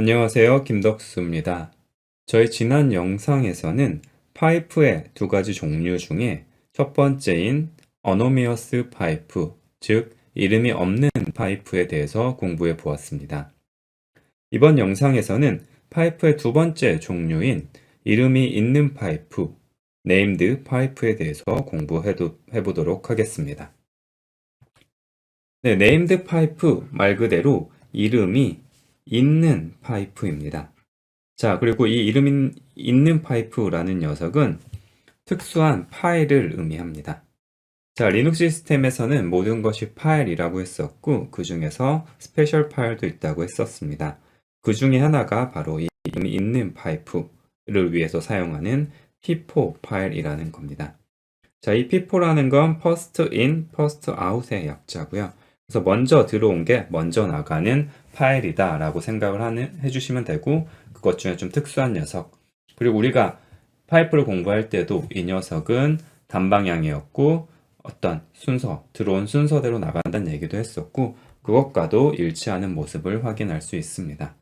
안녕하세요. 김덕수입니다. 저희 지난 영상에서는 파이프의 두 가지 종류 중에 첫 번째인 어노미어스 파이프, 즉 이름이 없는 파이프에 대해서 공부해 보았습니다. 이번 영상에서는 파이프의 두 번째 종류인 이름이 있는 파이프, 네임드 파이프에 대해서 공부해 보도록 하겠습니다. 네, 네임드 파이프 말 그대로 이름이 있는 파이프입니다. 자, 그리고 이 이름 있는 파이프라는 녀석은 특수한 파일을 의미합니다. 자, 리눅스 시스템에서는 모든 것이 파일이라고 했었고, 그 중에서 스페셜 파일도 있다고 했었습니다. 그 중에 하나가 바로 이 이름이 있는 파이프를 위해서 사용하는 P4 파일이라는 겁니다. 자, 이 P4라는 건 first in, first out의 약자고요. 그래서 먼저 들어온 게 먼저 나가는 파일이다 라고 생각을 하는, 해주시면 되고 그것 중에 좀 특수한 녀석 그리고 우리가 파이프를 공부할 때도 이 녀석은 단방향이었고 어떤 순서, 들어온 순서대로 나간다는 얘기도 했었고 그것과도 일치하는 모습을 확인할 수 있습니다.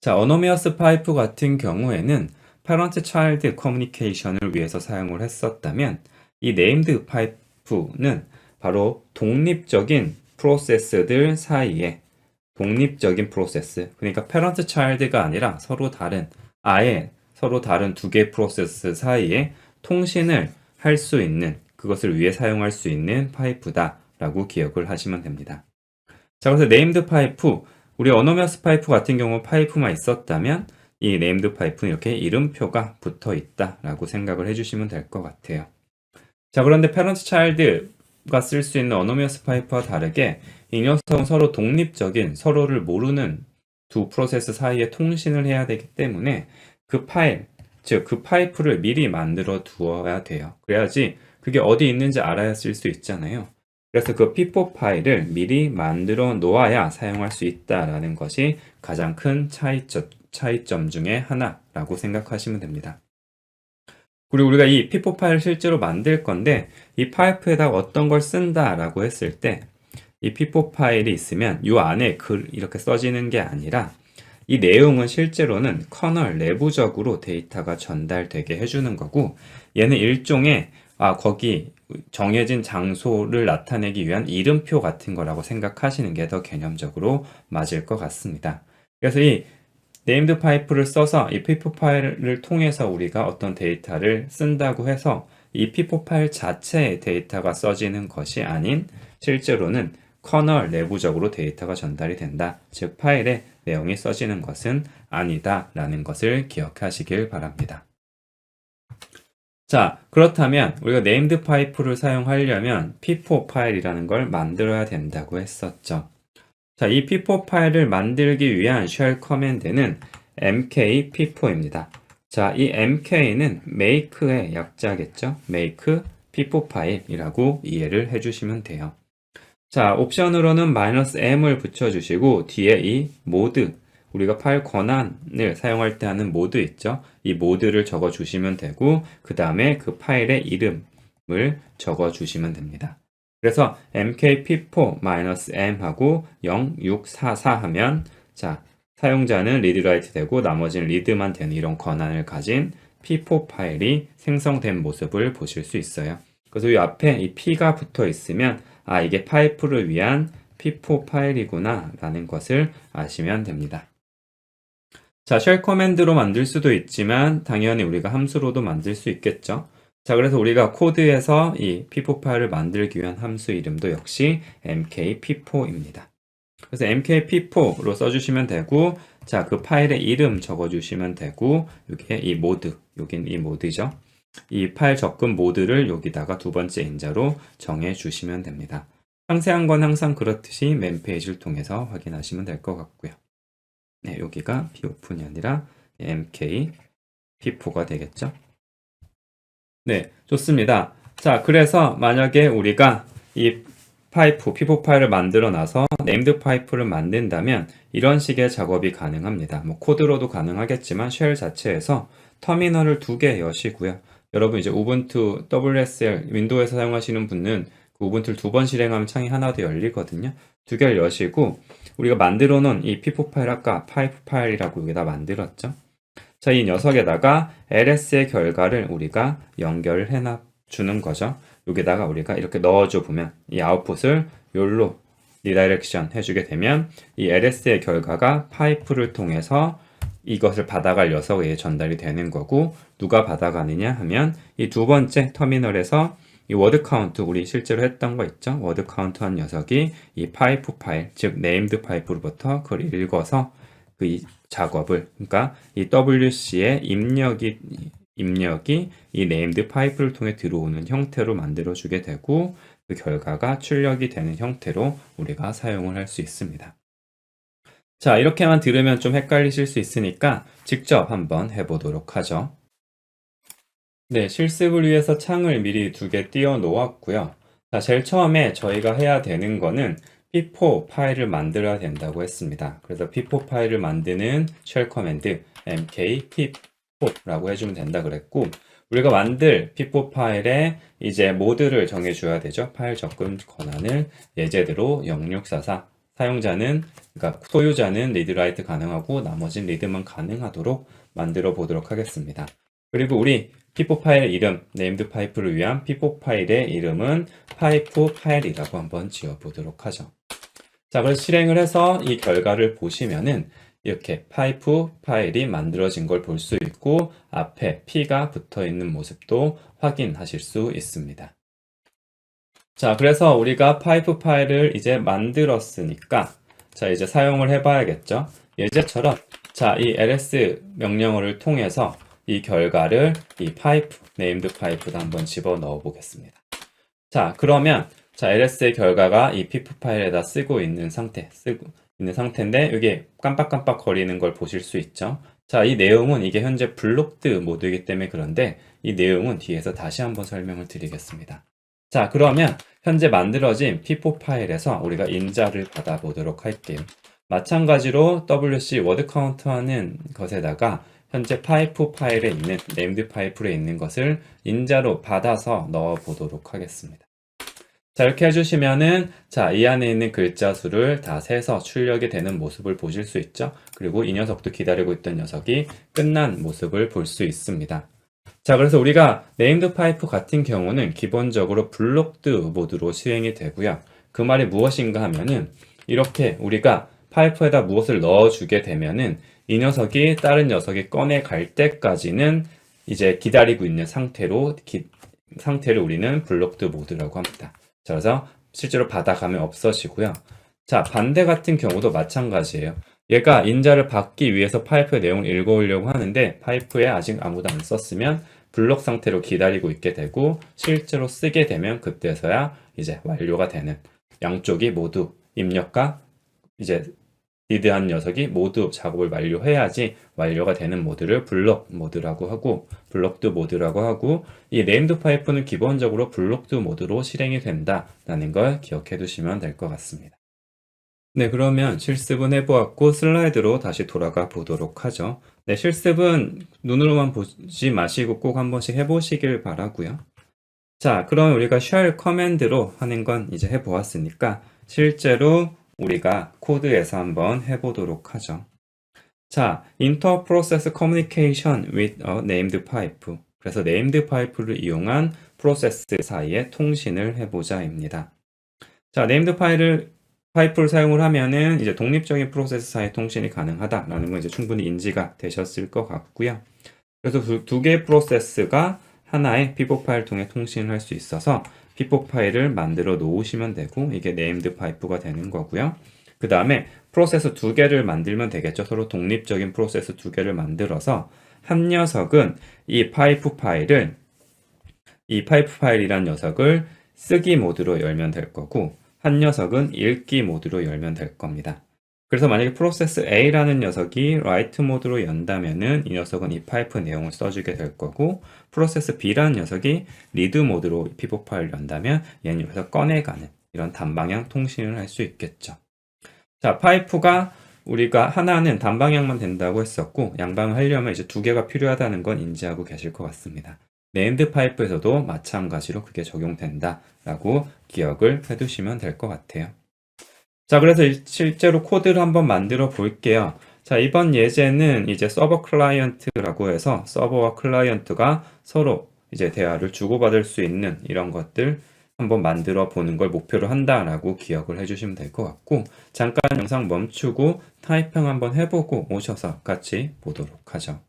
자, 어노미어스 파이프 같은 경우에는 파런트 차일드 커뮤니케이션을 위해서 사용을 했었다면 이 네임드 파이프는 바로 독립적인 프로세스들 사이에 독립적인 프로세스 그러니까 패런트 차일드가 아니라 서로 다른 아예 서로 다른 두 개의 프로세스 사이에 통신을 할 수 있는 그것을 위해 사용할 수 있는 파이프다 라고 기억을 하시면 됩니다. 자 그래서 네임드 파이프 우리 어노미어스 파이프 같은 경우 파이프만 있었다면 이 네임드 파이프는 이렇게 이름표가 붙어 있다 라고 생각을 해주시면 될 것 같아요. 자 그런데 패런트 차일드 가 쓸 수 있는 어노미어스 파이프와 다르게 이 녀석은 서로 독립적인 서로를 모르는 두 프로세스 사이에 통신을 해야 되기 때문에 그 파일, 즉 그 파이프를 미리 만들어 두어야 돼요. 그래야지 그게 어디 있는지 알아야 쓸 수 있잖아요. 그래서 그 P4 파일을 미리 만들어 놓아야 사용할 수 있다라는 것이 가장 큰 차이점, 차이점 중에 하나라고 생각하시면 됩니다. 그리고 우리가 이 P4 파일을 실제로 만들 건데 이 파이프에다 어떤 걸 쓴다라고 했을 때이 P4 파일이 있으면 이 안에 글 이렇게 써지는 게 아니라 이 내용은 실제로는 커널 내부적으로 데이터가 전달되게 해주는 거고 얘는 일종의 아 거기 정해진 장소를 나타내기 위한 이름표 같은 거라고 생각하시는 게 더 개념적으로 맞을 것 같습니다. 그래서 이 네임드 파이프를 써서 이 피포 파일을 통해서 우리가 어떤 데이터를 쓴다고 해서 이 피포 파일 자체의 데이터가 써지는 것이 아닌 실제로는 커널 내부적으로 데이터가 전달이 된다. 즉 파일에 내용이 써지는 것은 아니다 라는 것을 기억하시길 바랍니다. 자 그렇다면 우리가 네임드 파이프를 사용하려면 p4 파일이라는 걸 만들어야 된다고 했었죠. 자, 이 p4 파일을 만들기 위한 쉘 커맨드는 mk p4입니다. 자, 이 mk는 make의 약자겠죠? make p4 파일이라고 이해를 해주시면 돼요. 자, 옵션으로는 "-m을 붙여주시고 뒤에 이 모드, 우리가 파일 권한을 사용할 때 하는 모드 있죠? 이 모드를 적어주시면 되고 그 다음에 그 파일의 이름을 적어주시면 됩니다. 그래서 mkp4-m 하고 0644 하면 자 사용자는 리드 라이트 되고 나머지는 리드만 되는 이런 권한을 가진 p4 파일이 생성된 모습을 보실 수 있어요. 그래서 이 앞에 이 p가 붙어 있으면 아 이게 파이프를 위한 p4 파일이구나 라는 것을 아시면 됩니다. 자, 쉘 커맨드로 만들 수도 있지만 당연히 우리가 함수로도 만들 수 있겠죠. 자, 그래서 우리가 코드에서 이 p4 파일을 만들기 위한 함수 이름도 역시 mkp4입니다. 그래서 mkp4로 써주시면 되고, 자, 그 파일의 이름 적어주시면 되고, 여기에 이 모드, 여긴 이 모드죠. 이 파일 접근 모드를 여기다가 두 번째 인자로 정해주시면 됩니다. 상세한 건 항상 그렇듯이 맨 페이지를 통해서 확인하시면 될 것 같고요. 네, 여기가 popen이 아니라 mkp4가 되겠죠. 네, 좋습니다. 자, 그래서 만약에 우리가 이 파이프, 피포 파일을 만들어 놔서 네임드 파이프를 만든다면 이런 식의 작업이 가능합니다. 뭐 코드로도 가능하겠지만 쉘 자체에서 터미널을 두 개 여시고요. 여러분 이제 우분투 WSL 윈도우에서 사용하시는 분은 그그 우분투를 두 번 실행하면 창이 하나 더 열리거든요. 두 개를 여시고 우리가 만들어 놓은 이 p4 파일 아까 파이프 파일이라고 여기다 만들었죠. 자, 이 녀석에다가 LS의 결과를 우리가 연결해 놔 주는 거죠. 여기다가 우리가 이렇게 넣어줘 보면 이 아웃풋을 요로 리다이렉션 해주게 되면 이 LS의 결과가 파이프를 통해서 이것을 받아갈 녀석에 전달이 되는 거고 누가 받아가느냐 하면 이 두 번째 터미널에서 이 워드 카운트 우리 실제로 했던 거 있죠? 워드 카운트 한 녀석이 이 파이프 파일 즉 네임드 파이프로부터 그걸 읽어서 그이 작업을 그러니까 이 WC의 입력이 입력이 이 네임드 파이프를 통해 들어오는 형태로 만들어 주게 되고 그 결과가 출력이 되는 형태로 우리가 사용을 할 수 있습니다. 자, 이렇게만 들으면 좀 헷갈리실 수 있으니까 직접 한번 해 보도록 하죠. 네, 실습을 위해서 창을 미리 두 개 띄워 놓았고요. 자, 제일 처음에 저희가 해야 되는 거는 p4 파일을 만들어야 된다고 했습니다. 그래서 p4 파일을 만드는 쉘 커맨드 mk p4라고 해주면 된다 그랬고 우리가 만들 p4 파일에 이제 모드를 정해줘야 되죠. 파일 접근 권한을 예제대로 0644 사용자는 그러니까 소유자는 리드 라이트 가능하고 나머지는 리드만 가능하도록 만들어 보도록 하겠습니다. 그리고 우리 p4 파일 이름, 네임드 파이프를 위한 p4 파일의 이름은 파이프 파일이라고 한번 지어 보도록 하죠. 자, 그래서 실행을 해서 이 결과를 보시면은 이렇게 파이프 파일이 만들어진 걸 볼 수 있고 앞에 P가 붙어 있는 모습도 확인하실 수 있습니다. 자, 그래서 우리가 파이프 파일을 이제 만들었으니까 자, 이제 사용을 해 봐야겠죠. 예제처럼 자, 이 ls 명령어를 통해서 이 결과를 이 파이프, 네임드 파이프도 한번 집어 넣어 보겠습니다. 자, 그러면 자, ls의 결과가 이 피프 파일에다 쓰고 있는 상태, 쓰고 있는 상태인데 이게 깜빡깜빡 거리는 걸 보실 수 있죠. 자, 이 내용은 이게 현재 블록드 모드이기 때문에 그런데 이 내용은 뒤에서 다시 한번 설명을 드리겠습니다. 자, 그러면 현재 만들어진 p4 파일에서 우리가 인자를 받아보도록 할게요. 마찬가지로 wc 워드 카운트 하는 것에다가 현재 파이프 파일에 있는 네임드 파이프에 있는 것을 인자로 받아서 넣어 보도록 하겠습니다. 자, 이렇게 해주시면은, 자, 이 안에 있는 글자 수를 다 세서 출력이 되는 모습을 보실 수 있죠. 그리고 이 녀석도 기다리고 있던 녀석이 끝난 모습을 볼 수 있습니다. 자, 그래서 우리가 네임드 파이프 같은 경우는 기본적으로 블록드 모드로 시행이 되고요. 그 말이 무엇인가 하면은, 이렇게 우리가 파이프에다 무엇을 넣어주게 되면은, 이 녀석이 다른 녀석이 꺼내 갈 때까지는 이제 기다리고 있는 상태로, 기, 상태를 우리는 블록드 모드라고 합니다. 자, 그래서 실제로 받아가면 없어지고요. 자, 반대 같은 경우도 마찬가지예요. 얘가 인자를 받기 위해서 파이프의 내용을 읽어오려고 하는데 파이프에 아직 아무도 안 썼으면 블록 상태로 기다리고 있게 되고 실제로 쓰게 되면 그때서야 이제 완료가 되는 양쪽이 모두 입력과 이제 리드한 녀석이 모두 작업을 완료해야지 완료가 되는 모드를 블록 모드라고 하고 블록드 모드라고 하고 이 네임드 파이프는 기본적으로 블록드 모드로 실행이 된다라는 걸 기억해 두시면 될 것 같습니다. 네, 그러면 실습은 해보았고 슬라이드로 다시 돌아가 보도록 하죠. 네, 실습은 눈으로만 보지 마시고 꼭 한 번씩 해보시길 바라고요. 자, 그럼 우리가 shell 커맨드로 하는 건 이제 해보았으니까 실제로 우리가 코드에서 한번 해보도록 하죠. 자, interprocess communication with a named pipe. 그래서 named pipe를 이용한 프로세스 사이에 통신을 해보자입니다. 자, named 파일을 파이프를 사용을 하면은 이제 독립적인 프로세스 사이 통신이 가능하다라는 건 이제 충분히 인지가 되셨을 것 같고요. 그래서 두, 두 개의 프로세스가 하나의 p4 파일 통해 통신을 할 수 있어서 p4 파일을 만들어 놓으시면 되고 이게 네임드 파이프가 되는 거고요. 그 다음에 프로세스 두 개를 만들면 되겠죠. 서로 독립적인 프로세스 두 개를 만들어서 한 녀석은 이 파이프 파일을 이 파이프 파일이란 녀석을 쓰기 모드로 열면 될 거고 한 녀석은 읽기 모드로 열면 될 겁니다. 그래서 만약에 프로세스 A라는 녀석이 write 모드로 연다면은 이 녀석은 이 파이프 내용을 써주게 될 거고 프로세스 B라는 녀석이 read 모드로 피복 파일을 연다면 얘는 여기서 꺼내가는 이런 단방향 통신을 할 수 있겠죠. 자, 파이프가 우리가 하나는 단방향만 된다고 했었고 양방을 하려면 이제 두 개가 필요하다는 건 인지하고 계실 것 같습니다. 네임드 파이프에서도 마찬가지로 그게 적용된다라고 기억을 해두시면 될 것 같아요. 자, 그래서 일- 실제로 코드를 한번 만들어 볼게요. 자, 이번 예제는 이제 서버 클라이언트라고 해서 서버와 클라이언트가 서로 이제 대화를 주고받을 수 있는 이런 것들 한번 만들어 보는 걸 목표로 한다라고 기억을 해주시면 될 것 같고, 잠깐 영상 멈추고 타이핑 한번 해보고 오셔서 같이 보도록 하죠.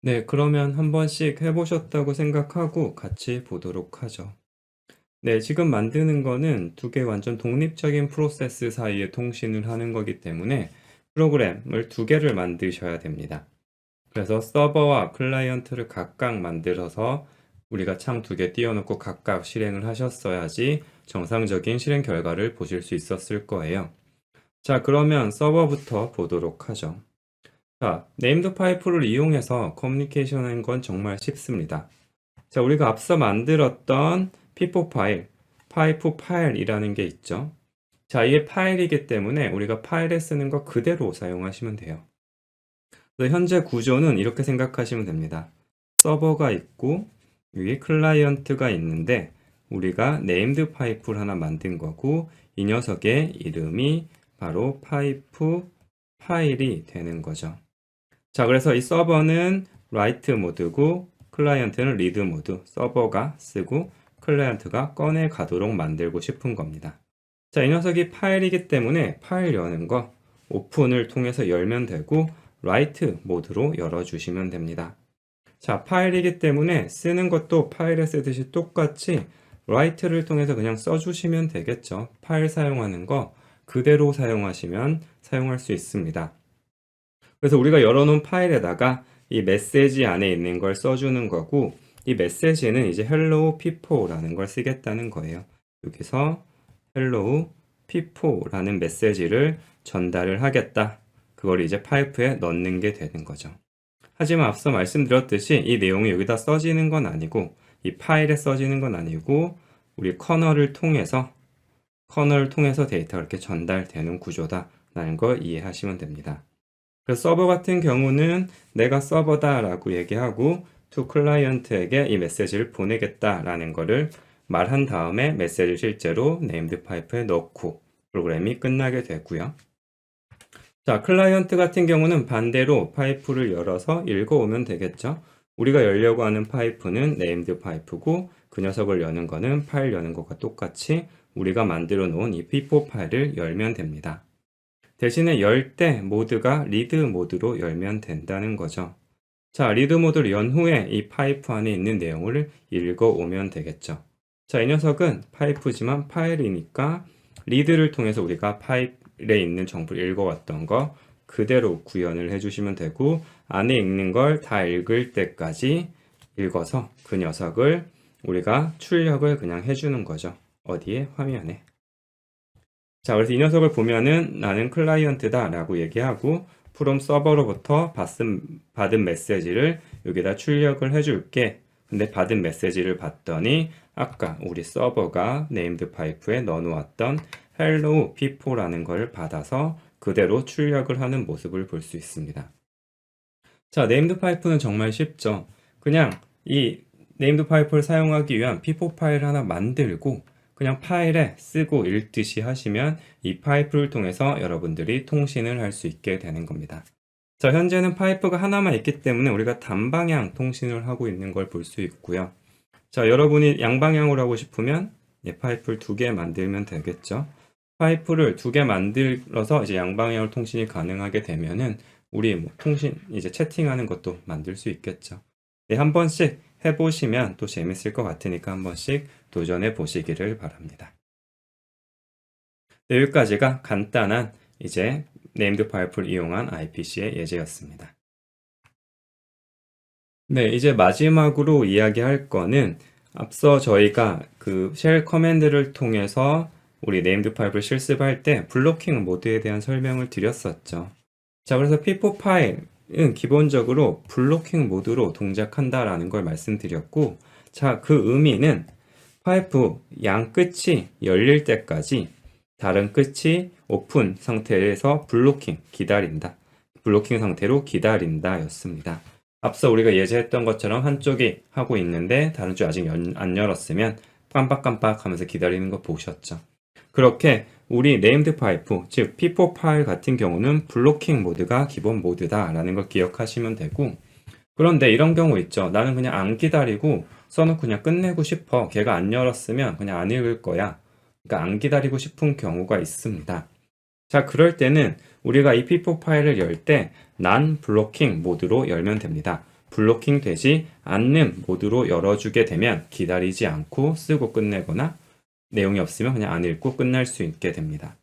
네, 그러면 한 번씩 해보셨다고 생각하고 같이 보도록 하죠. 네, 지금 만드는 거는 두 개 완전 독립적인 프로세스 사이에 통신을 하는 거기 때문에 프로그램을 두 개를 만드셔야 됩니다. 그래서 서버와 클라이언트를 각각 만들어서 우리가 창 두 개 띄워놓고 각각 실행을 하셨어야지 정상적인 실행 결과를 보실 수 있었을 거예요. 자, 그러면 서버부터 보도록 하죠. 자, 네임드 파이프를 이용해서 커뮤니케이션 하는 건 정말 쉽습니다. 자, 우리가 앞서 만들었던 피포 파일, 파이프 파일이라는 게 있죠. 자, 이게 파일이기 때문에 우리가 파일에 쓰는 거 그대로 사용하시면 돼요. 그래서 현재 구조는 이렇게 생각하시면 됩니다. 서버가 있고 위에 클라이언트가 있는데 우리가 네임드 파이프를 하나 만든 거고 이 녀석의 이름이 바로 파이프 파일이 되는 거죠. 자, 그래서 이 서버는 라이트 모드고 클라이언트는 리드 모드, 서버가 쓰고 클라이언트가 꺼내 가도록 만들고 싶은 겁니다. 자, 이 녀석이 파일이기 때문에 파일 여는 거 오픈을 통해서 열면 되고 라이트 모드로 열어주시면 됩니다. 자, 파일이기 때문에 쓰는 것도 파일에 쓰듯이 똑같이 라이트를 통해서 그냥 써주시면 되겠죠. 파일 사용하는 거 그대로 사용하시면 사용할 수 있습니다. 그래서 우리가 열어놓은 파일에다가 이 메시지 안에 있는 걸 써주는 거고 이 메시지는 이제 hello people라는 걸 쓰겠다는 거예요. 여기서 hello people라는 메시지를 전달을 하겠다. 그걸 이제 파이프에 넣는 게 되는 거죠. 하지만 앞서 말씀드렸듯이 이 내용이 여기다 써지는 건 아니고 이 파일에 써지는 건 아니고 우리 커널을 통해서 커널을 통해서 데이터가 이렇게 전달되는 구조다라는 걸 이해하시면 됩니다. 그래서 서버 같은 경우는 내가 서버다라고 얘기하고 to 클라이언트에게 이 메시지를 보내겠다라는 거를 말한 다음에 메시지를 실제로 네임드 파이프에 넣고 프로그램이 끝나게 되고요. 자, 클라이언트 같은 경우는 반대로 파이프를 열어서 읽어오면 되겠죠. 우리가 열려고 하는 파이프는 네임드 파이프고 그 녀석을 여는 거는 파일 여는 것과 똑같이 우리가 만들어 놓은 이 p4 파일을 열면 됩니다. 대신에 열 때 모드가 리드 모드로 열면 된다는 거죠. 자, 리드 모드를 연 후에 이 파이프 안에 있는 내용을 읽어오면 되겠죠. 자, 이 녀석은 파이프지만 파일이니까 리드를 통해서 우리가 파일에 있는 정보를 읽어왔던 거 그대로 구현을 해주시면 되고 안에 읽는 걸 다 읽을 때까지 읽어서 그 녀석을 우리가 출력을 그냥 해주는 거죠. 어디에? 화면에. 자, 그래서 이 녀석을 보면은 나는 클라이언트다 라고 얘기하고 프롬 서버로부터 받은, 받은 메시지를 여기다 출력을 해줄게. 근데 받은 메시지를 봤더니 아까 우리 서버가 네임드 파이프에 넣어놓았던 hello people라는 걸 받아서 그대로 출력을 하는 모습을 볼 수 있습니다. 자, 네임드 파이프는 정말 쉽죠. 그냥 이 네임드 파이프를 사용하기 위한 people 파일 하나 만들고 그냥 파일에 쓰고 읽듯이 하시면 이 파이프를 통해서 여러분들이 통신을 할 수 있게 되는 겁니다. 자, 현재는 파이프가 하나만 있기 때문에 우리가 단방향 통신을 하고 있는 걸 볼 수 있고요. 자, 여러분이 양방향으로 하고 싶으면 예, 파이프를 두 개 만들면 되겠죠. 파이프를 두 개 만들어서 이제 양방향으로 통신이 가능하게 되면은 우리 뭐 통신 이제 채팅하는 것도 만들 수 있겠죠. 네, 한 번씩 해보시면 또 재밌을 것 같으니까 한 번씩 도전해 보시기를 바랍니다. 네, 여기까지가 간단한 이제 네임드 파이프를 이용한 IPC의 예제였습니다. 네, 이제 마지막으로 이야기할 거는 앞서 저희가 그 쉘 커맨드를 통해서 우리 네임드 파이프를 실습할 때 블로킹 모드에 대한 설명을 드렸었죠. 자, 그래서 p4 파일은 기본적으로 블로킹 모드로 동작한다라는 걸 말씀드렸고, 자, 그 의미는 파이프 양 끝이 열릴 때까지 다른 끝이 오픈 상태에서 블로킹 기다린다. 블로킹 상태로 기다린다 였습니다. 앞서 우리가 예제했던 것처럼 한쪽이 하고 있는데 다른 쪽 아직 연- 안 열었으면 깜빡깜빡 하면서 기다리는 거 보셨죠? 그렇게 우리 네임드 파이프, 즉 P4 파일 같은 경우는 블로킹 모드가 기본 모드다라는 걸 기억하시면 되고 그런데 이런 경우 있죠. 나는 그냥 안 기다리고 써놓고 그냥 끝내고 싶어. 걔가 안 열었으면 그냥 안 읽을 거야. 그러니까 안 기다리고 싶은 경우가 있습니다. 자, 그럴 때는 우리가 이 P4 파일을 열 때 난 블로킹 모드로 열면 됩니다. 블로킹 되지 않는 모드로 열어주게 되면 기다리지 않고 쓰고 끝내거나 내용이 없으면 그냥 안 읽고 끝날 수 있게 됩니다.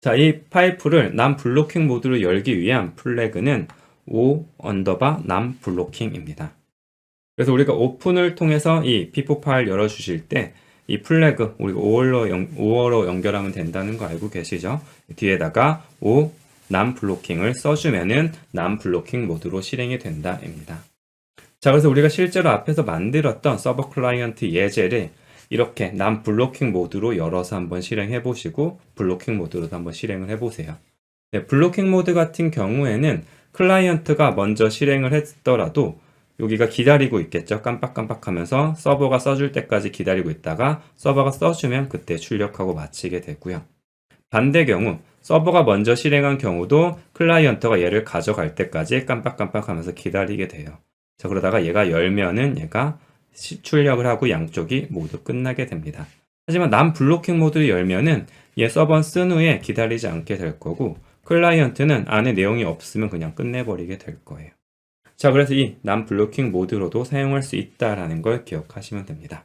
자, 이 파이프를 난 블로킹 모드로 열기 위한 플래그는 O 언더바 난 블로킹입니다. 그래서 우리가 오픈을 통해서 이 P4 파일 열어주실 때 이 플래그 우리가 5월로, 연, 5월로 연결하면 된다는 거 알고 계시죠? 뒤에다가 O 난 블로킹을 써주면은 난 블로킹 모드로 실행이 된다입니다. 자, 그래서 우리가 실제로 앞에서 만들었던 서버 클라이언트 예제를 이렇게 난 블로킹 모드로 열어서 한번 실행해 보시고 블로킹 모드로도 한번 실행을 해 보세요. 네, 블로킹 모드 같은 경우에는 클라이언트가 먼저 실행을 했더라도 여기가 기다리고 있겠죠. 깜빡깜빡 하면서 서버가 써줄 때까지 기다리고 있다가 서버가 써주면 그때 출력하고 마치게 되고요. 반대 경우 서버가 먼저 실행한 경우도 클라이언트가 얘를 가져갈 때까지 깜빡깜빡 하면서 기다리게 돼요. 자, 그러다가 얘가 열면은 얘가 시- 출력을 하고 양쪽이 모두 끝나게 됩니다. 하지만 난 블로킹 모드를 열면은 얘 서버는 쓴 후에 기다리지 않게 될 거고 클라이언트는 안에 내용이 없으면 그냥 끝내버리게 될 거예요. 자, 그래서 이 난 블로킹 모드로도 사용할 수 있다라는 걸 기억하시면 됩니다.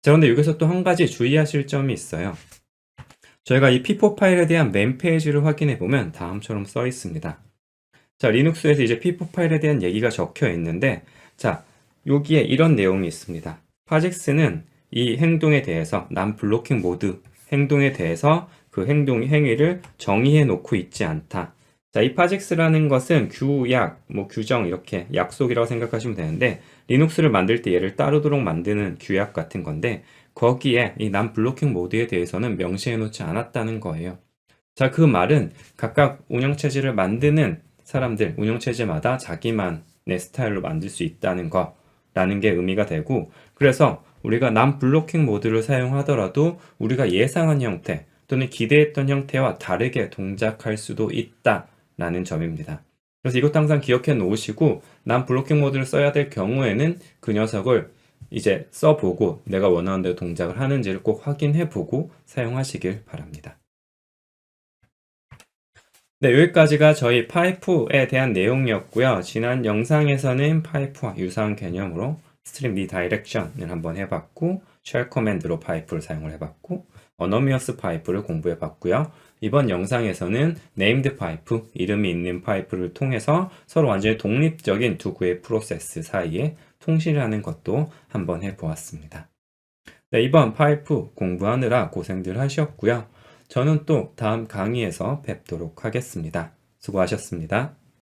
자, 그런데 여기서 또 한 가지 주의하실 점이 있어요. 저희가 이 P4 파일에 대한 맨 페이지를 확인해 보면 다음처럼 써 있습니다. 자, 리눅스에서 이제 P4 파일에 대한 얘기가 적혀 있는데, 자, 여기에 이런 내용이 있습니다. 파직스는 이 행동에 대해서 난 블로킹 모드 행동에 대해서 그 행동 행위를 정의해 놓고 있지 않다. 자, 이 파직스라는 것은 규약, 뭐 규정 이렇게 약속이라고 생각하시면 되는데 리눅스를 만들 때 얘를 따르도록 만드는 규약 같은 건데 거기에 이 난 블로킹 모드에 대해서는 명시해 놓지 않았다는 거예요. 자, 그 말은 각각 운영 체제를 만드는 사람들, 운영 체제마다 자기만의 스타일로 만들 수 있다는 거라는 게 의미가 되고 그래서 우리가 난 블로킹 모드를 사용하더라도 우리가 예상한 형태 또는 기대했던 형태와 다르게 동작할 수도 있다 라는 점입니다. 그래서 이것도 항상 기억해 놓으시고 난 블로킹 모드를 써야 될 경우에는 그 녀석을 이제 써보고 내가 원하는 대로 동작을 하는지를 꼭 확인해 보고 사용하시길 바랍니다. 네, 여기까지가 저희 파이프에 대한 내용이었고요. 지난 영상에서는 파이프와 유사한 개념으로 스트림 리다이렉션을 한번 해봤고 쉘 커맨드로 파이프를 사용을 해봤고 어너미어스 파이프를 공부해 봤고요. 이번 영상에서는 네임드 파이프, 이름이 있는 파이프를 통해서 서로 완전히 독립적인 두 개의 프로세스 사이에 통신을 하는 것도 한번 해 보았습니다. 네, 이번 파이프 공부하느라 고생들 하셨고요. 저는 또 다음 강의에서 뵙도록 하겠습니다. 수고하셨습니다.